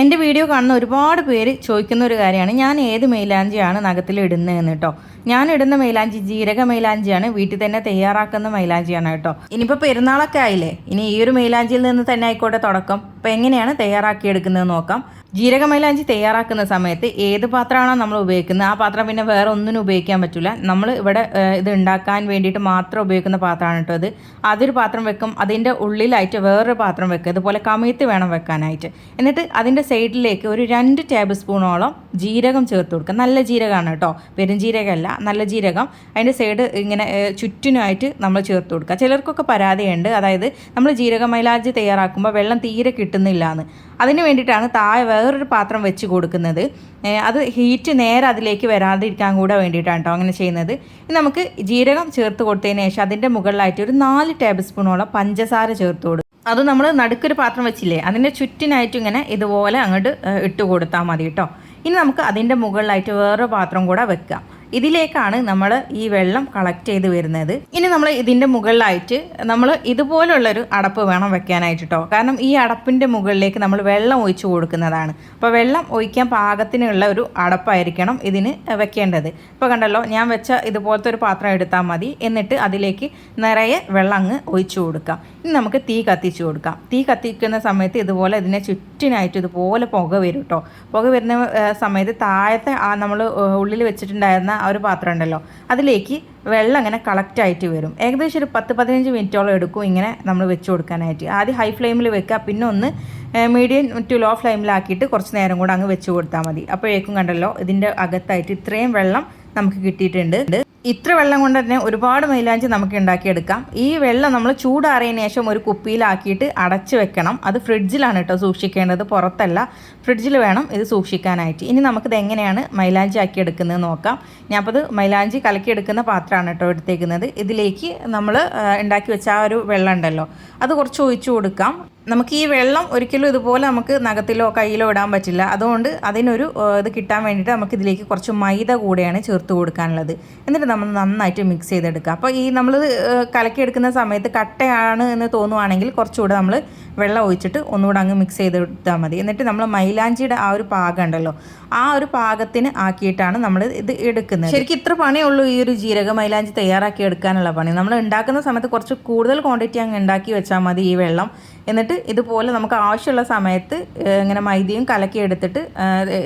എന്റെ വീഡിയോ കാണുന്ന ഒരുപാട് പേര് ചോദിക്കുന്ന ഒരു കാര്യമാണ്. ഞാൻ ഏത് മൈലാഞ്ചിയാണ് നഖത്തിൽ ഇടുന്നതെന്ന് കേട്ടോ. ഞാൻ ഇടുന്ന മൈലാഞ്ചി ജീരക മൈലാഞ്ചിയാണ്. വീട്ടിൽ തന്നെ തയ്യാറാക്കുന്ന മൈലാഞ്ചിയാണ് കേട്ടോ. ഇനിയിപ്പോൾ പെരുന്നാളൊക്കെ ആയില്ലേ? ഇനി ഈ ഒരു മൈലാഞ്ചിയിൽ നിന്ന് തന്നെ ആയിക്കോട്ടെ തുടക്കം. അപ്പോൾ എങ്ങനെയാണ് തയ്യാറാക്കിയെടുക്കുന്നത് നോക്കാം. ജീരക മൈലാഞ്ചി തയ്യാറാക്കുന്ന സമയത്ത് ഏത് പാത്രമാണോ നമ്മൾ ഉപയോഗിക്കുന്നത് ആ പാത്രം പിന്നെ വേറെ ഒന്നിനും ഉപയോഗിക്കാൻ പറ്റില്ല നമ്മൾ ഇവിടെ ഇത് ഉണ്ടാക്കാൻ വേണ്ടിയിട്ട് മാത്രം ഉപയോഗിക്കുന്ന പാത്രമാണ് കേട്ടോ അത് അതൊരു പാത്രം വെക്കും അതിന്റെ ഉള്ളിലായിട്ട് വേറൊരു പാത്രം വെക്കുക ഇതുപോലെ കമയത്ത് വേണം വെക്കാനായിട്ട്. എന്നിട്ട് അതിന്റെ സൈഡിലേക്ക് ഒരു രണ്ട് ടേബിൾ സ്പൂണോളം ജീരകം ചേർത്ത് കൊടുക്കുക. നല്ല ജീരകമാണ് കേട്ടോ പെരുംജീരകമല്ല നല്ല ജീരകം. അതിന്റെ സൈഡ് ഇങ്ങനെ ചുറ്റിനുമായിട്ട് നമ്മൾ ചേർത്ത് കൊടുക്കുക. ചിലർക്കൊക്കെ പരാതിയുണ്ട് അതായത് നമ്മൾ ജീരകമൈലാഞ്ചി തയ്യാറാക്കുമ്പോൾ വെള്ളം തീരെ കിട്ടുന്നില്ല എന്ന് അതിന് വേണ്ടിയിട്ടാണ് താഴെ വേറൊരു പാത്രം വെച്ച് കൊടുക്കുന്നത്. അത് ഹീറ്റ് നേരെ അതിലേക്ക് വരാതിരിക്കാൻ കൂടെ വേണ്ടിയിട്ടാണ് കേട്ടോ അങ്ങനെ ചെയ്യുന്നത്. നമുക്ക് ജീരകം ചേർത്ത് കൊടുത്തതിന് ശേഷം അതിന്റെ മുകളിലായിട്ട് ഒരു നാല് ടേബിൾ സ്പൂണോളം പഞ്ചസാര ചേർത്ത് കൊടുക്കും അത് നമ്മൾ നടുക്കൊരു പാത്രം വെച്ചില്ലേ അതിന്റെ ചുറ്റിനായിട്ട് ഇങ്ങനെ ഇതുപോലെ അങ്ങോട്ട് ഇട്ട് കൊടുത്താൽ മതി കേട്ടോ ഇനി നമുക്ക് അതിന്റെ മുകളിലായിട്ട് വേറൊരു പാത്രം കൂടെ വെക്കാം. ഇതിലേക്കാണ് നമ്മൾ ഈ വെള്ളം കളക്ട് ചെയ്ത് വരുന്നത്. ഇനി നമ്മൾ ഇതിന്റെ മുകളിലായിട്ട് നമ്മൾ ഇതുപോലുള്ളൊരു അടപ്പ് വേണം വെക്കാനായിട്ട് കേട്ടോ കാരണം ഈ അടപ്പിന്റെ മുകളിലേക്ക് നമ്മൾ വെള്ളം ഒഴിച്ചു കൊടുക്കുന്നതാണ്. അപ്പോൾ വെള്ളം ഒഴിക്കാൻ പാകത്തിനുള്ള ഒരു അടപ്പായിരിക്കണം ഇതിന് വെക്കേണ്ടത്. ഇപ്പോൾ കണ്ടല്ലോ ഞാൻ വെച്ച ഇതുപോലത്തെ ഒരു പാത്രം എടുത്താൽ മതി. എന്നിട്ട് അതിലേക്ക് നിറയെ വെള്ളം അങ്ങ് ഒഴിച്ചു കൊടുക്കാം. ഇനി നമുക്ക് തീ കത്തിച്ചു കൊടുക്കാം. തീ കത്തിക്കുന്ന സമയത്ത് ഇതുപോലെ ഇതിനെ ചുറ്റിനായിട്ട് ഇതുപോലെ പുക വരും കേട്ടോ പുക വരുന്ന സമയത്ത് താഴത്തെ ആ നമ്മൾ ഉള്ളിൽ വെച്ചിട്ടുണ്ടായിരുന്ന ആ ഒരു പാത്രം ഉണ്ടല്ലോ അതിലേക്ക് വെള്ളം അങ്ങനെ കളക്റ്റ് ആയിട്ട് വരും. ഏകദേശം ഒരു പത്ത് പതിനഞ്ച് മിനിറ്റോളം എടുക്കും ഇങ്ങനെ നമ്മൾ വെച്ച് കൊടുക്കാനായിട്ട്. ആദ്യം ഹൈ ഫ്ലെയിമിൽ വെക്കുക പിന്നെ ഒന്ന് മീഡിയം ടു ലോ ഫ്ലെയിമിലാക്കിയിട്ട് കുറച്ച് നേരം കൂടെ അങ്ങ് വെച്ച് കൊടുത്താൽ മതി. അപ്പോഴേക്കും കണ്ടല്ലോ ഇതിന്റെ അകത്തായിട്ട് ഇത്രയും വെള്ളം നമുക്ക് കിട്ടിയിട്ടുണ്ട്. ഇത്ര വെള്ളം കൊണ്ട് തന്നെ ഒരുപാട് മൈലാഞ്ചി നമുക്ക് ഉണ്ടാക്കിയെടുക്കാം. ഈ വെള്ളം നമ്മൾ ചൂടാറിയതിന് ശേഷം ഒരു കുപ്പിയിലാക്കിയിട്ട് അടച്ച് വെക്കണം. അത് ഫ്രിഡ്ജിലാണ് കേട്ടോ സൂക്ഷിക്കേണ്ടത്. പുറത്തല്ല. ഫ്രിഡ്ജിൽ വേണം ഇത് സൂക്ഷിക്കാനായിട്ട്. ഇനി നമുക്കിത് എങ്ങനെയാണ് മൈലാഞ്ചി ആക്കി എടുക്കുന്നത് നോക്കാം. ഞാൻ അപ്പോൾ ഇത് മൈലാഞ്ചി കലക്കിയെടുക്കുന്ന പാത്രമാണ് കേട്ടോ എടുത്തേക്കുന്നത്. ഇതിലേക്ക് നമ്മൾ ഉണ്ടാക്കി വെച്ച ആ ഒരു വെള്ളം ഉണ്ടല്ലോ. അത് കുറച്ച് ഒഴിച്ചു കൊടുക്കാം. നമുക്ക് ഈ വെള്ളം ഒരിക്കലും ഇതുപോലെ നമുക്ക് നഖത്തിലോ കയ്യിലോ ഇടാൻ പറ്റില്ല. അതുകൊണ്ട് അതിനൊരു ഇത് കിട്ടാൻ വേണ്ടിയിട്ട് നമുക്ക് ഇതിലേക്ക് കുറച്ച് മൈദ കൂടെയാണ് ചേർത്ത് കൊടുക്കാനുള്ളത്. എന്നിട്ട് നമ്മൾ നന്നായിട്ട് മിക്സ് ചെയ്തെടുക്കുക. അപ്പോൾ ഈ നമ്മൾ കലക്കിയെടുക്കുന്ന സമയത്ത് കട്ടയാണ് എന്ന് തോന്നുവാണെങ്കിൽ കുറച്ചുകൂടെ നമ്മൾ വെള്ളം ഒഴിച്ചിട്ട് ഒന്നുകൂടെ അങ്ങ് മിക്സ് ചെയ്തെടുത്താൽ മതി. എന്നിട്ട് നമ്മൾ മൈലാഞ്ചിയുടെ ആ ഒരു പാകം ഉണ്ടല്ലോ ആ ഒരു പാകത്തിന് ആക്കിയിട്ടാണ് നമ്മൾ ഇത് എടുക്കുന്നത്. ശരിക്കും ഇത്ര പണിയേ ഉള്ളൂ ഈ ഒരു ജീരക മൈലാഞ്ചി തയ്യാറാക്കി എടുക്കാനുള്ള പണി. നമ്മൾ ഉണ്ടാക്കുന്ന സമയത്ത് കുറച്ച് കൂടുതൽ ക്വാണ്ടിറ്റി അങ്ങ് ഉണ്ടാക്കി വെച്ചാൽ മതി ഈ വെള്ളം. എന്നിട്ട് ഇതുപോലെ നമുക്ക് ആവശ്യമുള്ള സമയത്ത് ഇങ്ങനെ മൈദയും കലക്കി എടുത്തിട്ട്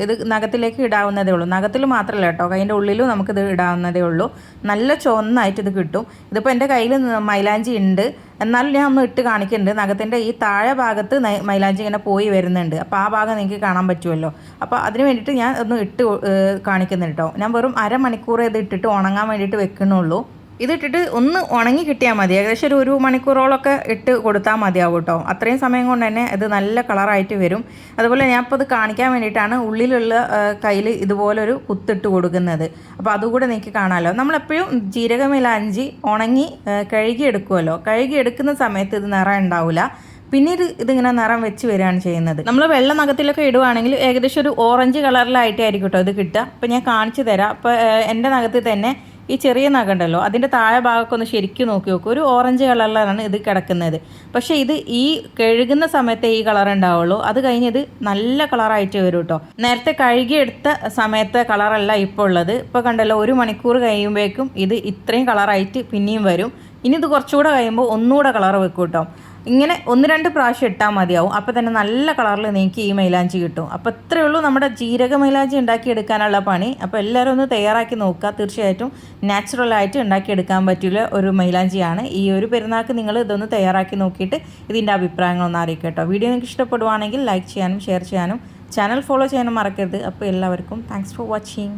ഇത് നഖത്തിലേക്ക് ഇടാവുന്നതേ ഉള്ളൂ. നഖത്തിൽ മാത്രമല്ല കേട്ടോ അതിന്റെ ഉള്ളിലും നമുക്കിത് ഇടാവുന്നതേ ഉള്ളൂ. നല്ല ചുവന്നായിട്ട് ഇത് കിട്ടും. ഇതിപ്പോൾ എന്റെ കയ്യിൽ മൈലാഞ്ചി ഉണ്ട്. എന്നാലും ഞാൻ ഒന്ന് ഇട്ട് കാണിക്കുന്നുണ്ട് നഖത്തിന്റെ ഈ താഴെ ഭാഗത്ത് മൈലാഞ്ചി ഇങ്ങനെ പോയി വരുന്നുണ്ട്. അപ്പോൾ ആ ഭാഗം നിങ്ങൾക്ക് കാണാൻ പറ്റുമല്ലോ. അപ്പോൾ അതിന് വേണ്ടിയിട്ട് ഞാൻ ഒന്ന് ഇട്ട് കാണിക്കുന്നുണ്ട് കേട്ടോ. ഞാൻ വെറും അരമണിക്കൂർ ഇത് ഇട്ടിട്ട് ഉണങ്ങാൻ വേണ്ടിയിട്ട് വെക്കണുള്ളൂ ഇതിട്ടിട്ട് ഒന്ന് ഉണങ്ങി കിട്ടിയാൽ മതി. ഏകദേശം ഒരു ഒരു മണിക്കൂറോളമൊക്കെ ഇട്ട് കൊടുത്താൽ മതിയാവും കേട്ടോ. അത്രയും സമയം കൊണ്ട് തന്നെ ഇത് നല്ല കളറായിട്ട് വരും. അതുപോലെ ഞാൻ ഇപ്പോൾ ഇത് കാണിക്കാൻ വേണ്ടിയിട്ടാണ് ഉള്ളിലുള്ള കയ്യിൽ ഇതുപോലൊരു കുത്തിട്ട് കൊടുക്കുന്നത്. അപ്പോൾ അതുകൂടെ നിങ്ങൾക്ക് കാണാമല്ലോ നമ്മളെപ്പോഴും ജീരകമിലാഞ്ചി ഉണങ്ങി കഴുകിയെടുക്കുമല്ലോ കഴുകി എടുക്കുമല്ലോ കഴുകി എടുക്കുന്ന സമയത്ത് ഇത് നിറം ഉണ്ടാവില്ല പിന്നീട് ഇതിങ്ങനെ നിറം വെച്ച് വരികയാണ് ചെയ്യുന്നത്. നമ്മൾ വെള്ള നഖത്തിലൊക്കെ ഇടുവാണെങ്കിൽ ഏകദേശം ഒരു ഓറഞ്ച് കളറിലായിട്ടായിരിക്കും കേട്ടോ ഇത് കിട്ടുക. അപ്പോൾ ഞാൻ കാണിച്ചു തരാം. അപ്പോൾ എന്റെ നഖത്തിൽ തന്നെ ഈ ചെറിയ നഖം ഉണ്ടല്ലോ അതിന്റെ താഴെ ഭാഗമൊക്കെ ഒന്ന് ശരിക്കും നോക്കി നോക്കും. ഒരു ഓറഞ്ച് കളറിലാണ് ഇത് കിടക്കുന്നത്. പക്ഷേ ഇത് ഈ കഴുകുന്ന സമയത്തെ ഈ കളർ ഉണ്ടാവുള്ളൂ. അത് കഴിഞ്ഞ് ഇത് നല്ല കളറായിട്ട് വരും കേട്ടോ നേരത്തെ കഴുകിയെടുത്ത സമയത്തെ കളറല്ല ഇപ്പോൾ ഉള്ളത്. ഇപ്പോൾ കണ്ടല്ലോ ഒരു മണിക്കൂർ കഴിയുമ്പോഴേക്കും ഇത് ഇത്രയും കളറായിട്ട് പിന്നെയും വരും. ഇനി ഇത് കുറച്ചുകൂടെ കഴിയുമ്പോൾ ഒന്നുകൂടെ കളർ വെക്കും കേട്ടോ ഇങ്ങനെ ഒന്ന് രണ്ട് പ്രാവശ്യം ഇട്ടാൽ മതിയാവും. അപ്പോൾ തന്നെ നല്ല കളറിൽ നിങ്ങൾക്ക് ഈ മൈലാഞ്ചി കിട്ടും. അപ്പോൾ ഇത്രയേ ഉള്ളൂ നമ്മുടെ ജീരക മൈലാഞ്ചി ഉണ്ടാക്കിയെടുക്കാനുള്ള പണി. അപ്പോൾ എല്ലാവരും ഒന്ന് തയ്യാറാക്കി നോക്കുക. തീർച്ചയായിട്ടും നാച്ചുറലായിട്ട് ഉണ്ടാക്കിയെടുക്കാൻ പറ്റിയ ഒരു മൈലാഞ്ചിയാണ്. ഈ ഒരു പെരുന്നാൾക്ക് നിങ്ങൾ ഇതൊന്ന് തയ്യാറാക്കി നോക്കിയിട്ട് ഇതിന്റെ അഭിപ്രായങ്ങളൊന്ന് അറിയിക്കുക കേട്ടോ. വീഡിയോ നിങ്ങൾക്ക് ഇഷ്ടപ്പെടുവാണെങ്കിൽ ലൈക്ക് ചെയ്യാനും ഷെയർ ചെയ്യാനും ചാനൽ ഫോളോ ചെയ്യാനും മറക്കരുത്. അപ്പോൾ എല്ലാവർക്കും താങ്ക്സ് ഫോർ വാച്ചിങ്